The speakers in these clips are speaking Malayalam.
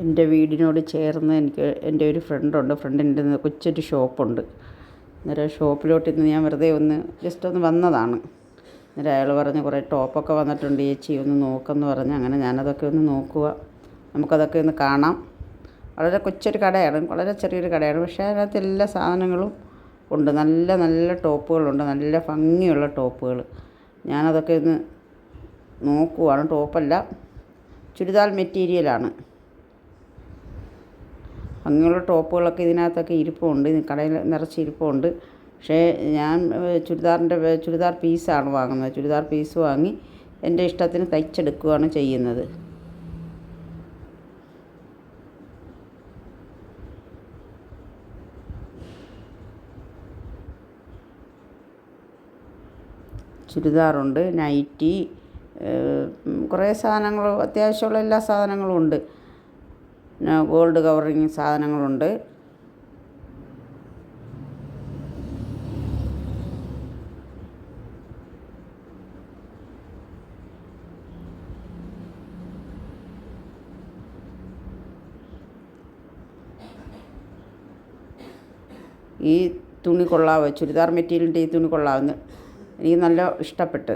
എന്റെ വീടിനോട് ചേർന്ന് എനിക്ക് എന്റെ ഒരു ഫ്രണ്ടുണ്ട്. ഫ്രണ്ടിന്റെ കൊച്ചൊരു ഷോപ്പുണ്ട്. അന്നേരം ഷോപ്പിലോട്ട് ഇന്ന് ഞാൻ വെറുതെ ഒന്ന് ജസ്റ്റ് ഒന്ന് വന്നതാണ്. അന്നേരം അയാൾ പറഞ്ഞ് കുറേ ടോപ്പൊക്കെ വന്നിട്ടുണ്ട് ചേച്ചി ഒന്ന് നോക്കെന്ന് പറഞ്ഞ് അങ്ങനെ ഞാനതൊക്കെ ഒന്ന് നോക്കുക. നമുക്കതൊക്കെ ഒന്ന് കാണാം. വളരെ കൊച്ചൊരു കടയാണ് വളരെ ചെറിയൊരു കടയാണ്. പക്ഷേ അതിനകത്ത് എല്ലാ സാധനങ്ങളും ഉണ്ട്. നല്ല നല്ല ടോപ്പുകളുണ്ട്. നല്ല ഭംഗിയുള്ള ടോപ്പുകൾ. ഞാനതൊക്കെ ഒന്ന് നോക്കുവാണ്. ടോപ്പല്ല ചുരിദാർ മെറ്റീരിയലാണ്. ഭംഗിയുള്ള ടോപ്പുകളൊക്കെ ഇതിനകത്തൊക്കെ ഇരിപ്പുണ്ട് കടയിൽ നിറച്ച് ഇരിപ്പുണ്ട്. പക്ഷേ ഞാൻ ചുരിദാറിന്റെ ചുരിദാർ പീസാണ് വാങ്ങുന്നത്. ചുരിദാർ പീസ് വാങ്ങി എന്റെ ഇഷ്ടത്തിന് തയ്ച്ചെടുക്കുകയാണ് ചെയ്യുന്നത്. ചുരിദാറുണ്ട് നൈറ്റി കുറേ സാധനങ്ങൾ അത്യാവശ്യമുള്ള എല്ലാ സാധനങ്ങളും ഉണ്ട്. ഗോൾഡ് കവറിങ് സാധനങ്ങളുണ്ട്. ഈ തുണി കൊള്ളാവോ? ചുരിദാർ മെറ്റീരിയലിന്റെ ഈ തുണി കൊള്ളാവുന്ന എനിക്ക് നല്ല ഇഷ്ടപ്പെട്ട്.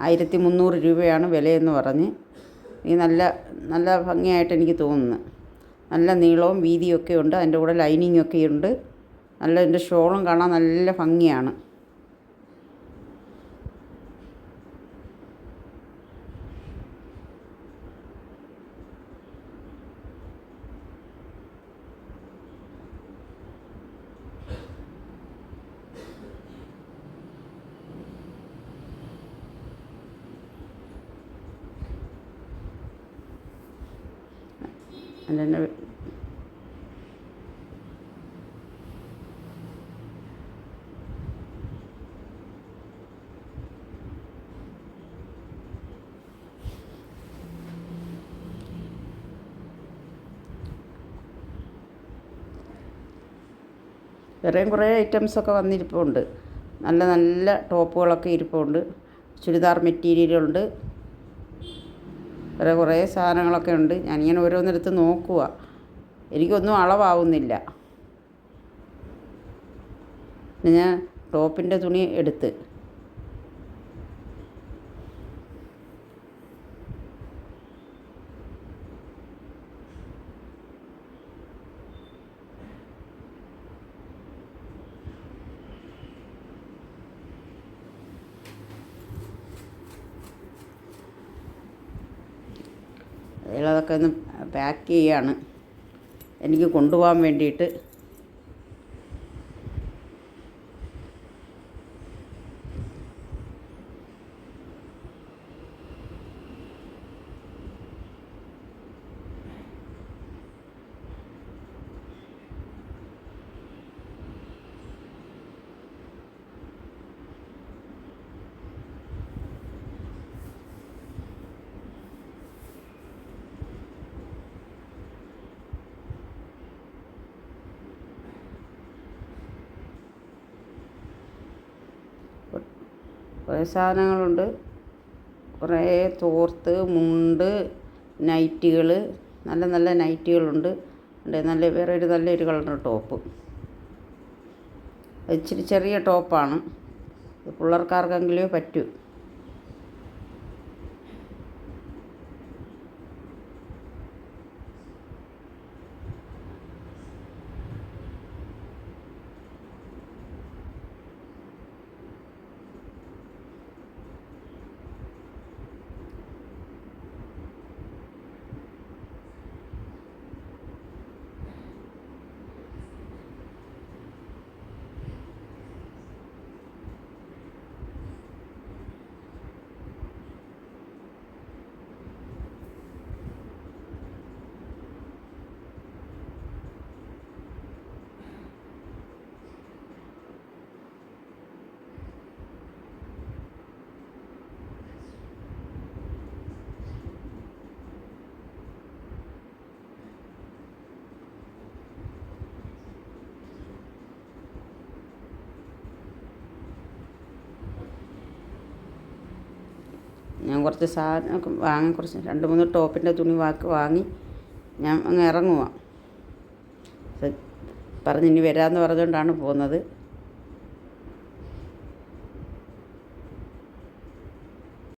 ആയിരത്തി മുന്നൂറ് രൂപയാണ് വിലയെന്ന് പറഞ്ഞ് ഈ നല്ല നല്ല ഭംഗിയായിട്ട് എനിക്ക് തോന്നുന്നു. നല്ല നീളവും വീതിയൊക്കെ ഉണ്ട്. അതിന്റെ കൂടെ ലൈനിങ് ഒക്കെ ഉണ്ട്. നല്ല അതിന്റെ ഷോളും കാണാൻ നല്ല ഭംഗിയാണ്. അതിന്റെ വേറെയും കുറേ ഐറ്റംസൊക്കെ വന്നിരിപ്പുണ്ട്. നല്ല നല്ല ടോപ്പുകളൊക്കെ ഇരിപ്പുണ്ട്. ചുരിദാർ മെറ്റീരിയലുണ്ട്. വേറെ കുറേ സാധനങ്ങളൊക്കെ ഉണ്ട്. ഞാനിങ്ങനെ ഓരോന്നെടുത്ത് നോക്കുക എനിക്കൊന്നും അളവാവുന്നില്ല. ഞാൻ ടോപ്പിന്റെ തുണി എടുത്ത് അതൊക്കെ ഒന്ന് പാക്ക് ചെയ്യാണ്. എനിക്ക് കൊണ്ടുപോകാൻ വേണ്ടിയിട്ട് കുറേ സാധനങ്ങളുണ്ട്. കുറേ തോർത്ത് മുണ്ട് നൈറ്റികൾ നല്ല നല്ല നൈറ്റികളുണ്ട്. ഉണ്ട് നല്ല വേറെ ഒരു നല്ലൊരു കളർ ടോപ്പ്. ഇച്ചിരി ചെറിയ ടോപ്പാണ്. പിള്ളേർക്കാർക്കെങ്കിലേ പറ്റൂ. ഞാൻ കുറച്ച് സാധനം വാങ്ങി കുറച്ച് രണ്ട് മൂന്ന് ടോപ്പിന്റെ തുണി വാക്ക് വാങ്ങി ഞാൻ അങ്ങ് ഇറങ്ങുവാണ് പറഞ്ഞ് ഇനി വരാമെന്ന് പറഞ്ഞുകൊണ്ടാണ് പോകുന്നത്.